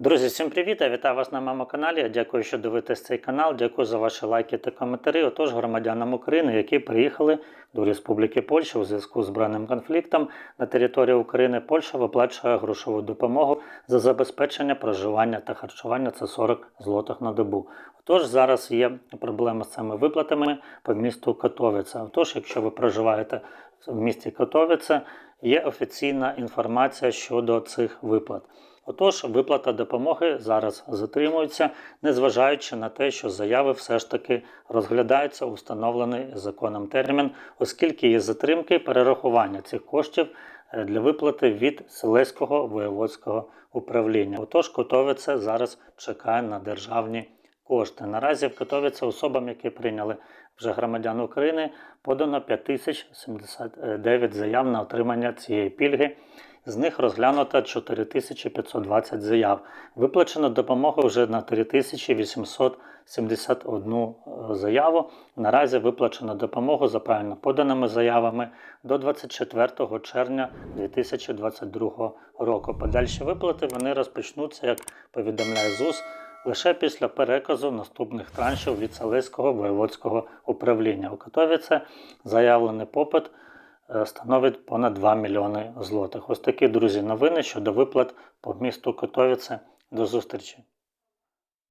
Друзі, всім привіт! Я вітаю вас на моєму каналі. Я Дякую, що дивитесь цей канал. Дякую за ваші лайки та коментарі. Отож, громадянам України, які приїхали до Республіки Польща у зв'язку з збройним конфліктом на території України, Польща виплачує грошову допомогу за забезпечення проживання та харчування. Це 40 злотих на добу. Отож, зараз є проблема з цими виплатами по місту Котовиця. Отож, якщо ви проживаєте в місті Котовиця, є офіційна інформація щодо цих виплат. Отож, виплата допомоги зараз затримується, незважаючи на те, що заяви все ж таки розглядаються у встановлений законом термін, оскільки є затримки перерахування цих коштів е, для виплати від Селеського воєводського управління. Отож, Котовиця зараз чекає на державні кошти. Наразі в Котовиці особам, які прийняли вже громадян України, подано 5079 заяв на отримання цієї пільги. З них розглянуто 4520 заяв. Виплачено допомогу вже на 3871 е, заяву. Наразі виплачено допомогу за правильно поданими заявами до 24 червня 2022 року. Подальші виплати вони розпочнуться, як повідомляє ЗУС, лише після переказу наступних траншів від Селеського воєводського управління. У Котовіце заявлений попит становить понад 2 мільйони злотих. Ось такі, друзі, новини щодо виплат по місту Котовіце. До зустрічі!